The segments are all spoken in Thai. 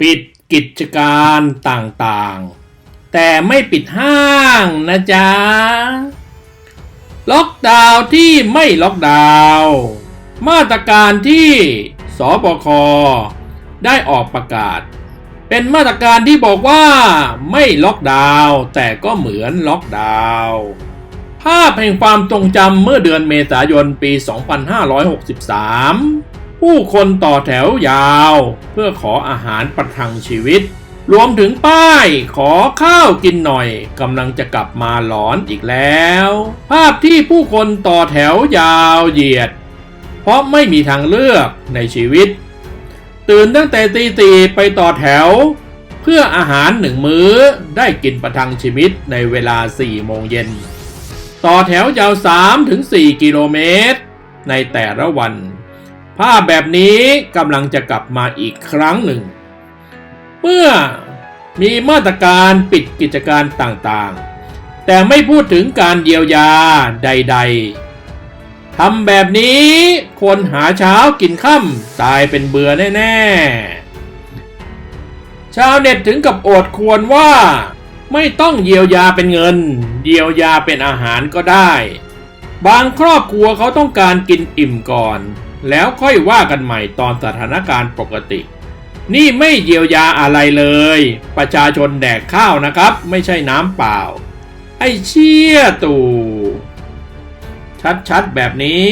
ปิดกิจการต่างๆ แต่ไม่ปิดห้างนะจ๊ะ ล็อกดาวน์ที่ไม่ล็อกดาวน์มาตรการที่สบคได้ออกประกาศ เป็นมาตรการที่บอกว่าไม่ล็อกดาวน์แต่ก็เหมือนล็อกดาวน์ภาพแห่งความทรงจำเมื่อเดือนเมษายนปี 2563 ผู้คนต่อแถวยาว เพื่อขออาหารประทังชีวิต รวมถึงป้ายขอข้าวกินหน่อยกำลังจะกลับมาหลอนอีกแล้ว ภาพที่ผู้คนต่อแถวยาวเหยียด เพราะไม่มีทางเลือกในชีวิต ตื่นตั้งแต่ตีตีไปต่อแถว เพื่ออาหารหนึ่งมื้อได้กินประทังชีวิตในเวลา4โมงเย็นต่อแถวยาว 3-4 กิโลเมตร ในแต่ละวัน ภาพแบบนี้กำลังจะกลับมาอีกครั้งหนึ่ง เมื่อมีมาตรการปิดกิจการต่างๆ แต่ไม่พูดถึงการเยียวยาใด ๆทำแบบนี้คนหาเช้ากินค่ำตายเป็นเบื่อแน่ ๆ ชาวเน็ตถึงกับโอดควรว่า ไม่ต้องเยียวยาเป็นเงิน เยียวยาเป็นอาหารก็ได้ บางครอบครัวเขาต้องการกินอิ่มก่อน แล้วค่อยว่ากันใหม่ตอนสถานการณ์ปกติ นี่ไม่เยียวยาอะไรเลย ประชาชนแดกข้าวนะครับ ไม่ใช่น้ำเปล่า ไอ้เชี่ยตู่ชัดๆแบบนี้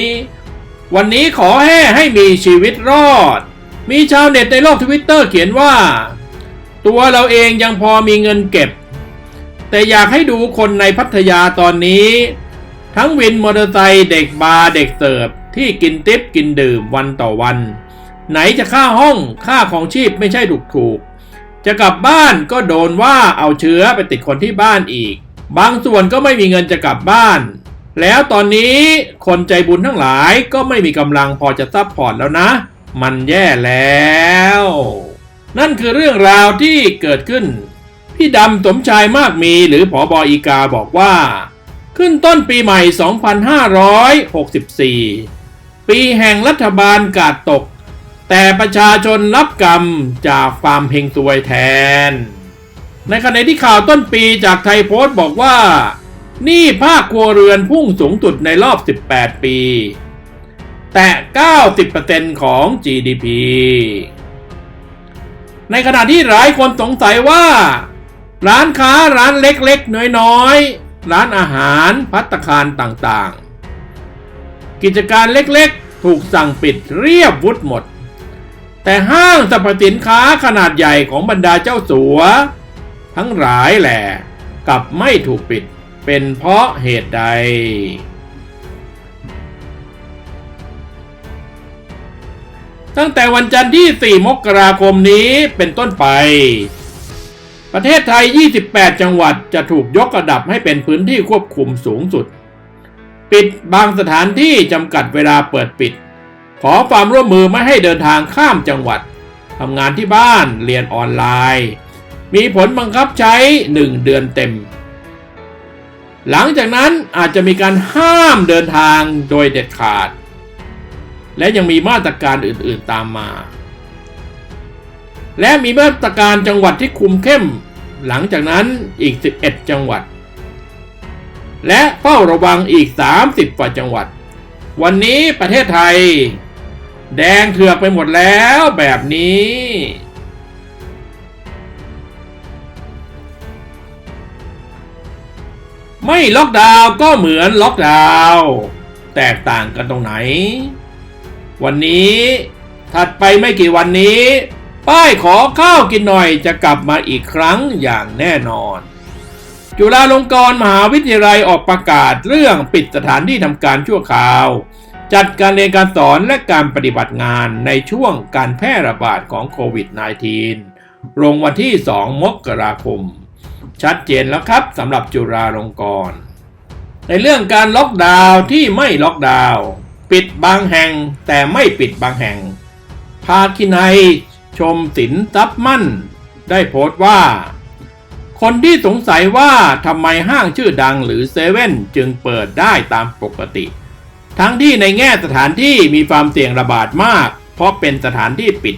วันนี้ขอแห่ให้มีชีวิตรอด มีชาวเน็ตในโลกทวิตเตอร์เขียนว่า ตัวเราเองยังพอมีเงินเก็บ แต่อยากให้ดูคนในพัทยาตอนนี้ ทั้งวินมอเตอร์ไซค์เด็กบาร์เด็กเสิร์ฟ ที่กินติปกินดื่มวันต่อวัน ไหนจะค่าห้องค่าของชีพไม่ใช่ถูกถูกจะกลับบ้านก็โดนว่าเอาเชื้อไปติดคนที่บ้านอีก บางส่วนก็ไม่มีเงินจะกลับบ้าน แล้วตอนนี้คนใจบุญทั้งหลายก็ไม่มีกำลังพอจะซัพพอร์ตแล้วนะ มันแย่แล้ว นั่นคือเรื่องราวที่เกิดขึ้น พี่ดำสมชายมากมีหรือผอบอีกาบอกว่า ขึ้นต้นปีใหม่ 2564 ปีแห่งรัฐบาลกาดตก แต่ประชาชนรับกรรมจากฟามเฮงซวยแทน ในขณะที่ข่าวต้นปีจากไทยโพสต์บอกว่า นี้ภาคครัวเรือนพุ่งสูงสุดในรอบ 18 ปี แต่ 90%ของ GDP ในขณะที่หลายคนสงสัยว่า ร้านค้าร้านเล็กๆ น้อยๆ ร้านอาหารพัตตาคารต่างๆ กิจการเล็กๆ ถูกสั่งปิดเรียบวุฒหมด แต่ห้างสรรพสินค้าขนาดใหญ่ของบรรดาเจ้าสัว ทั้งหลายแหละกลับไม่ถูกปิดเป็นเพราะเหตุใดตั้งแต่วันจันทร์ที่ 4 มกราคมนี้เป็นต้นไป ประเทศไทย 28 จังหวัดจะถูกยกระดับให้เป็นพื้นที่ควบคุมสูงสุด ปิดบางสถานที่จำกัดเวลาเปิดปิด ขอความร่วมมือไม่ให้เดินทางข้ามจังหวัดทำงานที่บ้านเรียนออนไลน์ มีผลบังคับใช้ 1 เดือนเต็ม หลังจากนั้นอาจจะมีการห้ามเดินทางโดยเด็ดขาด และยังมีมาตรการอื่นๆตามมา และมีมาตรการจังหวัดที่คุมเข้ม หลังจากนั้นอีก 11 จังหวัด และเฝ้าระวังอีก 30กว่าจังหวัด วันนี้ประเทศไทย แดงเถือกไปหมดแล้วแบบนี้ ไม่ล็อกดาวน์ก็เหมือนล็อกดาวน์แตกต่างกันตรงไหน วันนี้ถัดไปไม่กี่วันนี้ ป้ายขอข้าวกินหน่อยจะกลับมาอีกครั้งอย่างแน่นอน จุฬาลงกรณ์มหาวิทยาลัยออกประกาศเรื่องปิดสถานที่ทำการชั่วคราว จัดการเรียนการสอนและการปฏิบัติงานในช่วงการแพร่ระบาดของโควิด -19 ลงวันที่ 2 มกราคม ชัดเจนแล้วครับสำหรับจุฬาลงกรณ์ในเรื่องการล็อกดาวน์ที่ไม่ล็อกดาวน์ปิดบางแห่งแต่ไม่ปิดบางแห่ง ภาคินัยชมสินทรัพย์มั่น ได้โพสต์ว่า คนที่สงสัยว่าทำไมห้างชื่อดังหรือเซเว่นจึงเปิดได้ตามปกติ ทั้งที่ในแง่สถานที่มีความเสี่ยงระบาดมาก เพราะเป็นสถานที่ปิด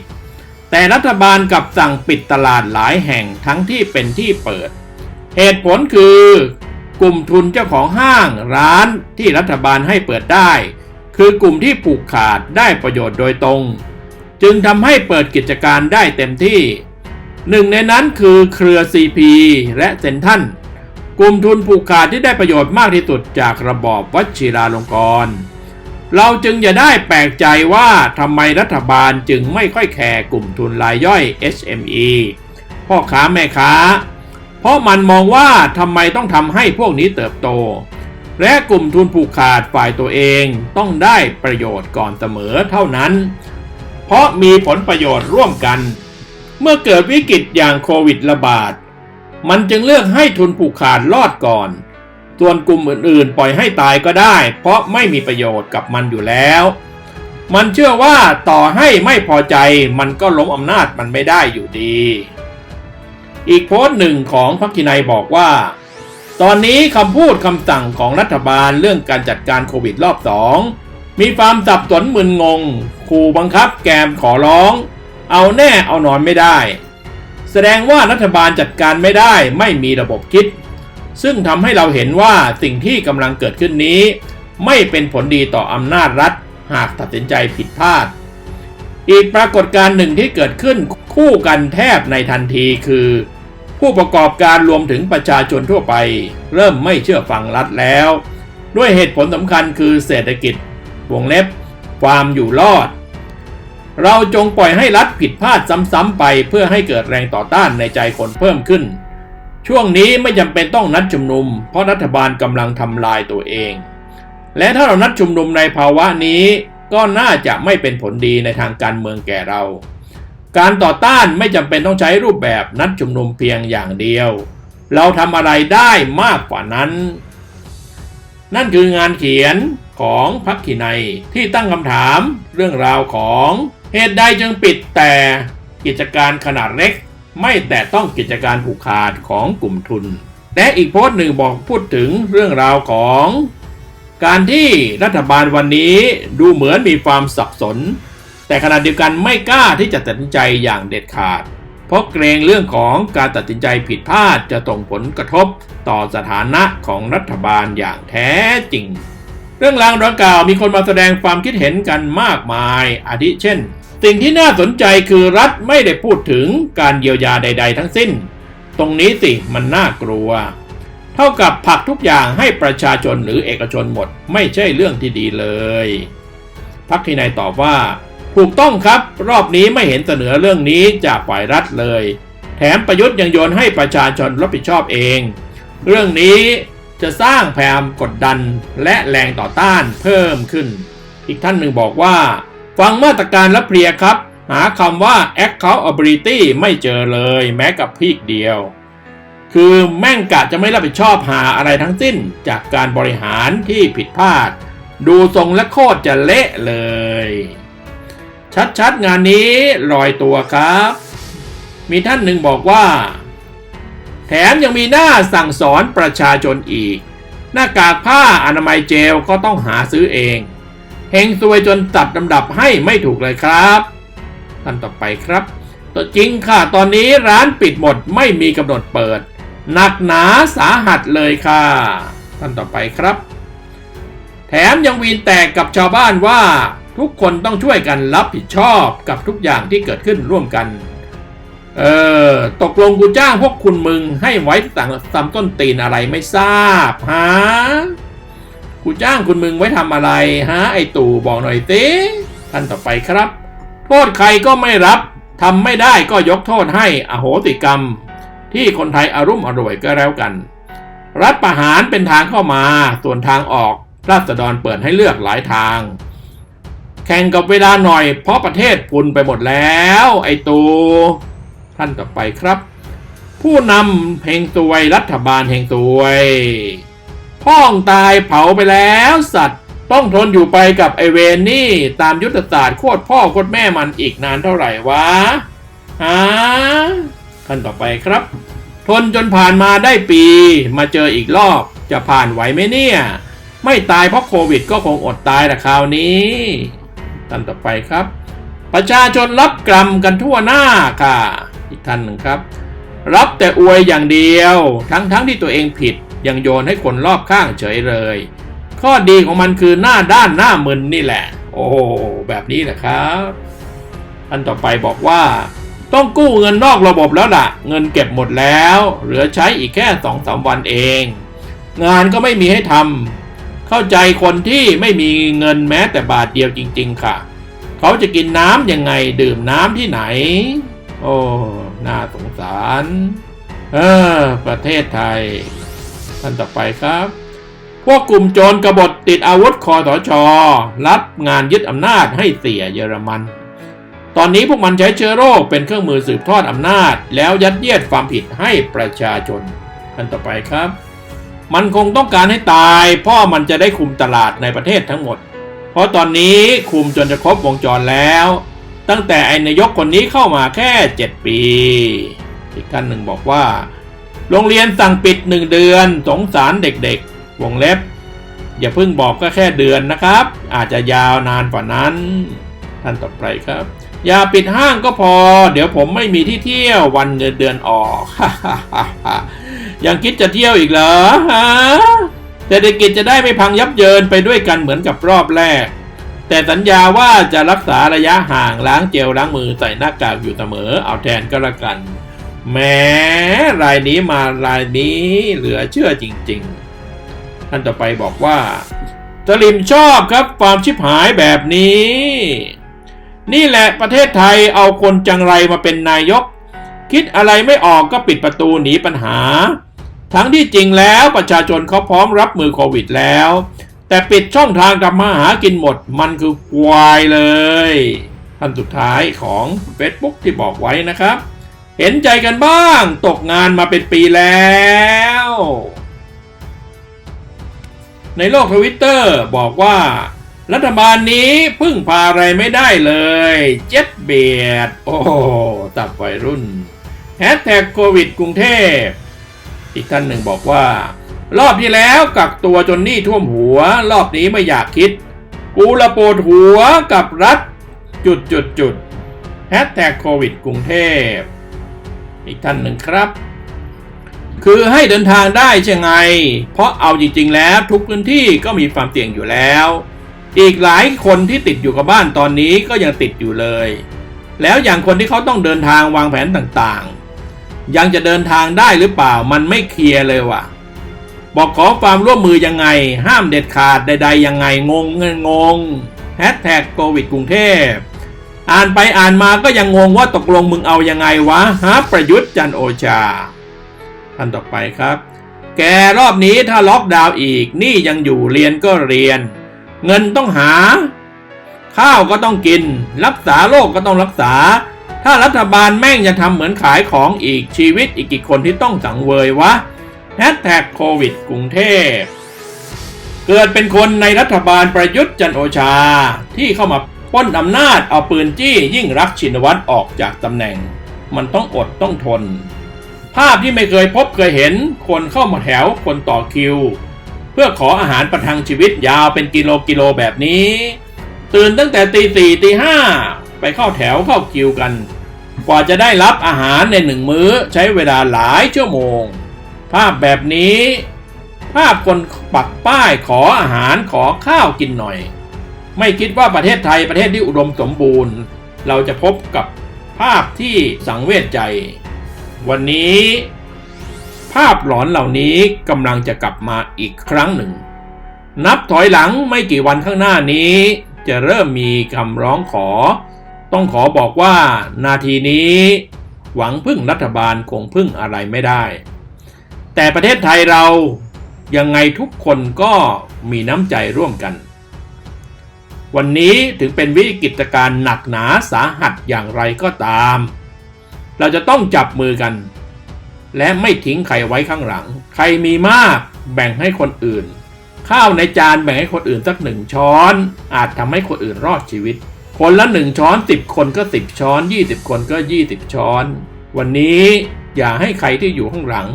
แต่รัฐบาลกับสั่งปิดตลาดหลายแห่งทั้งที่เป็นที่เปิด เหตุผลคือกลุ่มทุนเจ้าของห้างร้านที่รัฐบาลให้เปิดได้ คือกลุ่มที่ผูกขาดได้ประโยชน์โดยตรง จึงทำให้เปิดกิจการได้เต็มที่ หนึ่งในนั้นคือเครือ CP และเซนทันกลุ่มทุนผูกขาดที่ได้ประโยชน์มากที่สุดจากระบอบวชิราลงกรณ์เราจึงอย่าได้แปลกใจว่าทำไมรัฐบาลจึงไม่ค่อยแคร์กลุ่มทุนรายย่อย SME พ่อค้าแม่ค้า เพราะมันมองว่าทำไมต้องทำให้พวกนี้เติบโต และกลุ่มทุนผูกขาดฝ่ายตัวเองต้องได้ประโยชน์ก่อนเสมอเท่านั้น เพราะมีผลประโยชน์ร่วมกัน เมื่อเกิดวิกฤตอย่างโควิดระบาด มันจึงเลือกให้ทุนผูกขาดรอดก่อน ส่วนกลุ่มอื่นๆ ปล่อยให้ตายก็ได้ เพราะไม่มีประโยชน์กับมันอยู่แล้ว มันเชื่อว่าต่อให้ไม่พอใจมันก็ล้มอำนาจมันไม่ได้อยู่ดี อีกโพสต์หนึ่งของพักกินัยบอกว่า ตอนนี้คำพูดคำสั่งของรัฐบาลเรื่องการจัดการโควิดรอบสองมีความสับสนมึนงงขู่บังคับแกมขอร้อง เอาแน่เอานอนไม่ได้ แสดงว่ารัฐบาลจัดการไม่ได้ไม่มีระบบคิด ซึ่งทำให้เราเห็นว่าสิ่งที่กำลังเกิดขึ้นนี้ ไม่เป็นผลดีต่ออำนาจรัฐ หากตัดสินใจผิดพลาด อีกปรากฏการณ์หนึ่งที่เกิดขึ้นคู่กันแทบในทันทีคือ ผู้ประกอบการรวมถึงประชาชนทั่วไป เริ่มไม่เชื่อฟังรัฐแล้ว ด้วยเหตุผลสำคัญคือเศรษฐกิจวงเล็บ ความอยู่รอด เราจงปล่อยให้รัฐผิดพลาดซ้ำๆไปเพื่อให้เกิดแรงต่อต้านในใจคนเพิ่มขึ้น ช่วงนี้ไม่จำเป็นต้องนัดชุมนุม เพราะรัฐบาลกำลังทำลายตัวเอง และถ้าเรานัดชุมนุมในภาวะนี้ ก็น่าจะไม่เป็นผลดีในทางการเมืองแก่เรา การต่อต้านไม่จำเป็นต้องใช้รูปแบบนัดชุมนุมเพียงอย่างเดียว เราทำอะไรได้มากกว่านั้น นั่นคืองานเขียนของพักขีนัยที่ตั้งคำถามเรื่องราวของ เหตุใดจึงปิดแต่กิจการขนาดเล็ก ไม่แต่ต้องกิจการผูกขาดของกลุ่มทุนและอีกโพสต์หนึ่งบอกพูดถึงเรื่องราวของ การที่รัฐบาลวันนี้ดูเหมือนมีความสับสน แต่ขณะเดียวกันไม่กล้าที่จะตัดสินใจอย่างเด็ดขาด เพราะเกรงเรื่องของการตัดสินใจผิดพลาดจะส่งผลกระทบต่อสถานะของรัฐบาลอย่างแท้จริง เรื่องราวดังกล่าวมีคนมาแสดงความคิดเห็นกันมากมายอาทิเช่น สิ่งที่น่าสนใจคือรัฐไม่ได้พูดถึงการเยียวยาใด ๆ ทั้งสิ้น ตรงนี้สิมันน่ากลัว เท่ากับผลักทุกอย่างให้ประชาชนหรือเอกชนหมด ไม่ใช่เรื่องที่ดีเลยพักที่นายตอบว่า ถูกต้องครับ รอบนี้ไม่เห็นเสนอเรื่องนี้จากฝ่ายรัฐเลย แถมประยุทธ์ยังโยนให้ประชาชนรับผิดชอบเอง เรื่องนี้จะสร้างแผมกดดันและแรงต่อต้านเพิ่มขึ้น อีกท่านหนึ่งบอกว่า ฟังมาตรการและเพลียครับ หาคำว่า accountability ไม่เจอเลยแม้กับพีกเดียว คือแม่งกะจะไม่รับผิดชอบหาอะไรทั้งสิ้นจากการบริหารที่ผิดพลาด ดูทรงและโคตรจะเละเลย ชัดๆงานนี้ลอยตัวครับ มีท่านหนึ่งบอกว่า แถมยังมีหน้าสั่งสอนประชาชนอีก หน้ากากผ้าอนามัยเจลก็ต้องหาซื้อเอง เฮงซวยจนตัดลำดับให้ไม่ถูกเลยครับท่านต่อไปครับตัวจริงค่ะ ตอนนี้ร้านปิดหมดไม่มีกำหนดเปิด หนักหนาสาหัสเลยค่ะท่านต่อไปครับ แถมยังวีนแตกกับชาวบ้านว่าทุกคนต้องช่วยกันรับผิดชอบกับทุกอย่างที่เกิดขึ้นร่วมกัน เออ ตกลงกูจ้างพวกคุณมึงให้ไว้สั่งตำต้นตีนอะไรไม่ทราบฮะ กูจ้างคุณมึงไว้ทำอะไรฮะไอตู่บอกหน่อยสิท่านต่อไปครับ โทษใครก็ไม่รับทำไม่ได้ก็ยกโทษให้อโหสิกรรม ที่คนไทยอารุ่มอร่วยก็แล้วกัน รัฐประหารเป็นทางเข้ามาส่วนทางออกราษฎรเปิดให้เลือกหลายทาง แข่งกับเวลาหน่อย เพราะประเทศพุนไปหมดแล้ว ไอตูท่านต่อไปครับ ผู้นำเฮงตวยรัฐบาลเฮงตวย พ่องตายเผาไปแล้วสัตว์ ต้องทนอยู่ไปกับไอเวนนี่ตามยุทธศาสตร์โคตรพ่อโคตรแม่มันอีกนานเท่าไหร่วะฮะท่านต่อไปครับ ทนจนผ่านมาได้ปี มาเจออีกรอบจะผ่านไหวไหมเนี่ย ไม่ตายเพราะโควิดก็คงอดตายแต่คราวนี้ท่านต่อไปครับ ประชาชนรับกรรมกันทั่วหน้าค่ะ อีกท่านหนึ่งครับ รับแต่อวยอย่างเดียว ทั้งๆทที่ตัวเองผิด ยังโยนให้คนรอบข้างเฉยเลย ข้อดีของมันคือหน้าด้านหน้ามึนนี่แหละ โอ้แบบนี้แหละครับอันต่อไปบอกว่า ต้องกู้เงินนอกระบบแล้วล่ะ เงินเก็บหมดแล้ว เหลือใช้อีกแค่สองสามวันเอง งานก็ไม่มีให้ทำเข้าใจคนที่ไม่มีเงินแม้แต่บาทเดียวจริง ๆ ค่ะ เขาจะกินน้ำยังไงดื่มน้ำที่ไหน โอ้ น่าสงสาร เออ ประเทศไทย ท่านต่อไปครับ พวกกลุ่มโจรกบฏติดอาวุธคอสชอรับงานยึดอำนาจให้เสียเยอรมัน ตอนนี้พวกมันใช้เชื้อโรคเป็นเครื่องมือสืบทอดอำนาจ แล้วยัดเยียดความผิดให้ประชาชนท่านต่อไปครับ มันคงต้องการให้ตายเพ่อมันจะได้คุมตลาดในประเทศทั้งหมด เพราะตอนนี้คุมจนจะครบวงจรแล้ว ตั้งแต่ไอ้นายกคนนี้เข้ามาแค่ 7 ปี อีกท่านหนึ่งบอกว่า โรงเรียนสั่งปิดหนึ่งเดือนสงสารเด็กๆ วงเล็บ อย่าเพิ่งบอกก็แค่เดือนนะครับ อาจจะยาวนานกว่านั้น ท่านต่อไปครับ อย่าปิดห้างก็พอ เดี๋ยวผมไม่มีที่เที่ยววันเงินเดือนออกยังคิดจะเที่ยวอีกเหรอฮะเศรษฐกิจจะได้ไม่พังยับเยินไปด้วยกันเหมือนกับรอบแรก แต่สัญญาว่าจะรักษาระยะห่างล้างเจลล้างมือใส่หน้ากากอยู่เสมอ เอาแทนก็แล้วกัน แม้รายนี้มารายนี้เหลือเชื่อจริงๆ ท่านต่อไปบอกว่าสลิมชอบครับความชิบหายแบบนี้ นี่แหละประเทศไทยเอาคนจังไรมาเป็นนายก คิดอะไรไม่ออกก็ปิดประตูหนีปัญหา ทั้งที่จริงแล้วประชาชนเขาพร้อมรับมือโควิดแล้ว แต่ปิดช่องทางทำมาหากินหมดมันคือควายเลยท่านสุดท้ายของ Facebook ที่บอกไว้นะครับ เห็นใจกันบ้าง ตกงานมาเป็นปีแล้ว ในโลกทวิตเตอร์บอกว่า รัฐบาลนี้พึ่งพาอะไรไม่ได้เลย เจ็ดเบียด โอ้ตับวัยรุ่นแฮชแท็กโควิดกรุงเทพ อีกท่านหนึ่งบอกว่า รอบที่แล้วกักตัวจนหนี้ท่วมหัว รอบนี้ไม่อยากคิด กูละปวดหัวกับรัฐ จุดจุดจุดแฮชแท็กโควิดกรุงเทพ อีกท่านหนึ่งครับ คือให้เดินทางได้ใช่ไง เพราะเอาจริงๆแล้วทุกพื้นที่ก็มีความเสี่ยงอยู่แล้ว อีกหลายคนที่ติดอยู่กับบ้านตอนนี้ก็ยังติดอยู่เลย แล้วอย่างคนที่เขาต้องเดินทางวางแผนต่างๆ ยังจะเดินทางได้หรือเปล่ามันไม่เคลียร์เลยว่ะบอกขอความร่วมมือยังไง ห้ามเด็ดขาดใดๆยังไงงงเงินงงแฮชแท็กโควิดกรุงเทพ อ่านไปอ่านมาก็ยังงงว่าตกลงมึงเอายังไงวะฮะประยุทธ์จันโอชาท่านต่อไปครับ แกรอบนี้ถ้าล็อกดาวน์อีกนี่ยังอยู่เรียนก็เรียน เงินต้องหา ข้าวก็ต้องกิน รักษาโรคก็ต้องรักษา ถ้ารัฐบาลแม่งยังทำเหมือนขายของอีกชีวิตอีกกี่คนที่ต้องสังเวยวะแฮชแท็กโควิดกรุงเทพเกิดเป็นคนในรัฐบาลประยุทธ์จันโอชาที่เข้ามา ป้นอำนาจเอาปืนจี้ยิ่งรักชินวัตรออกจากตำแหน่ง มันต้องอดต้องทน ภาพที่ไม่เคยพบเคยเห็น คนเข้ามาแถวคนต่อคิว เพื่อขออาหารประทังชีวิตยาวเป็นกิโลกิโลแบบนี้ ตื่นตั้งแต่ตีสี่ตีห้าไปเข้าแถวเข้าคิวกัน กว่าจะได้รับอาหารในหนึ่งมื้อใช้เวลาหลายชั่วโมง ภาพแบบนี้ ภาพคนปักป้ายขออาหารขอข้าวกินหน่อย ไม่คิดว่าประเทศไทยประเทศที่อุดมสมบูรณ์ เราจะพบกับภาพที่สังเวชใจ วันนี้ ภาพหลอนเหล่านี้กำลังจะกลับมาอีกครั้งหนึ่ง นับถอยหลังไม่กี่วันข้างหน้านี้ จะเริ่มมีคำร้องขอ ต้องขอบอกว่านาทีนี้ หวังพึ่งรัฐบาลคงพึ่งอะไรไม่ได้ แต่ประเทศไทยเรายังไงทุกคนก็มีน้ำใจร่วมกัน วันนี้ถึงเป็นวิกฤตการณ์หนักหนาสาหัสอย่างไรก็ตาม เราจะต้องจับมือกัน และไม่ทิ้งใครไว้ข้างหลัง ใครมีมากแบ่งให้คนอื่น ข้าวในจานแบ่งให้คนอื่นสักหนึ่งช้อน อาจทำให้คนอื่นรอดชีวิต คนละหนึ่งช้อนสิบคนก็สิบช้อนยี่สิบคนก็ยี่สิบช้อน วันนี้อย่าให้ใครที่อยู่ข้างหลัง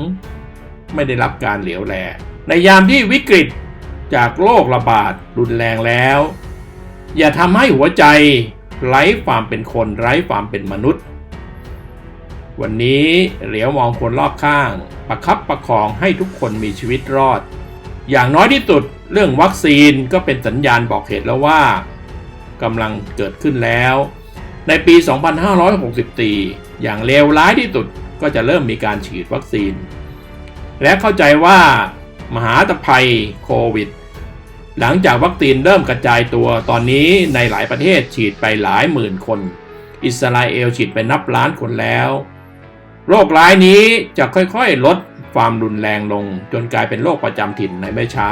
ไม่ได้รับการเหลียวแล ในยามที่วิกฤตจากโรคระบาดรุนแรงแล้ว อย่าทำให้หัวใจไร้ความเป็นคนไร้ความเป็นมนุษย์ วันนี้เหลียวมองคนรอบข้าง ประคับประคองให้ทุกคนมีชีวิตรอด อย่างน้อยที่สุดเรื่องวัคซีนก็เป็นสัญญาณบอกเหตุแล้วว่ากำลังเกิดขึ้นแล้ว ในปี 2564 อย่างเลวร้ายที่สุดก็จะเริ่มมีการฉีดวัคซีน และเข้าใจว่ามหาตภัยโควิด หลังจากวัคซีนเริ่มกระจายตัวตอนนี้ในหลายประเทศฉีดไปหลายหมื่นคน อิสราเอลฉีดไปนับล้านคนแล้ว โรคร้ายนี้จะค่อยๆ ลดความรุนแรงลง จนกลายเป็นโรคประจำถิ่นในไม่ช้า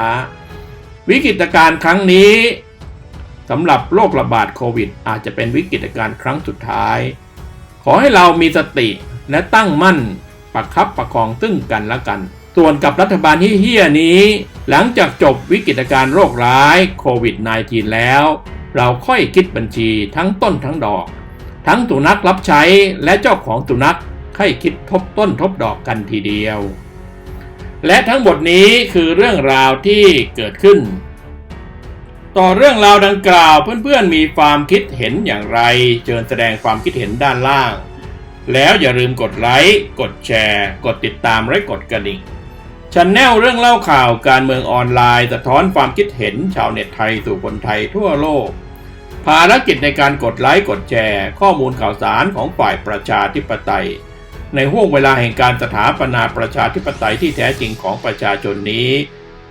วิกฤตการณ์ครั้งนี้สำหรับโรคระบาดโควิด อาจจะเป็นวิกฤตการณ์ครั้งสุดท้าย ขอให้เรามีสติและตั้งมั่นประคับประคองซึ่งกันและกัน ส่วนกับรัฐบาลที่เฮี้ยนี้ หลังจากจบวิกฤตการณ์โรคร้ายโควิด -19 แล้ว เราค่อยคิดบัญชีทั้งต้นทั้งดอก ทั้งสุนัขรับใช้และเจ้าของสุนัขให้คิดทบต้นทบดอกกันทีเดียว และทั้งหมดนี้คือเรื่องราวที่เกิดขึ้น ต่อเรื่องราวดังกล่าวเพื่อนๆมีความคิดเห็นอย่างไรเชิญแสดงความคิดเห็นด้านล่าง แล้วอย่าลืมกดไลค์กดแชร์ กดติดตามและกดกระดิ่ง ชแนลเรื่องเล่าข่าวการเมืองออนไลน์ สะท้อนความคิดเห็นชาวเน็ตไทยสู่คนไทยทั่วโลก ภารกิจในการกดไลค์กดแชร์ ข้อมูลข่าวสารของฝ่ายประชาธิปไตย ในห่วงเวลาแห่งการสถาปนาประชาธิปไตยที่แท้จริงของประชาชนนี้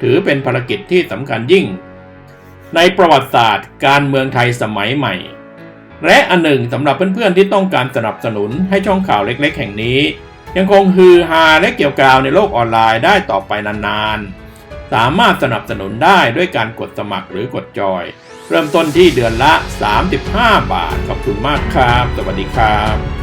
ถือเป็นภารกิจที่สำคัญยิ่ง ในประวัติศาสตร์ การเมืองไทยสมัยใหม่ และอันหนึ่งสำหรับเพื่อนๆที่ต้องการสนับสนุนให้ช่องข่าวเล็ก ๆ แห่งนี้ ยังคงฮือฮาและเกี่ยวกาวในโลกออนไลน์ได้ต่อไปนานๆ สามารถสนับสนุนได้ด้วยการกดสมัครหรือกดจอย เริ่มต้นที่เดือนละ 35 บาท ขอบคุณมากครับ สวัสดีครับ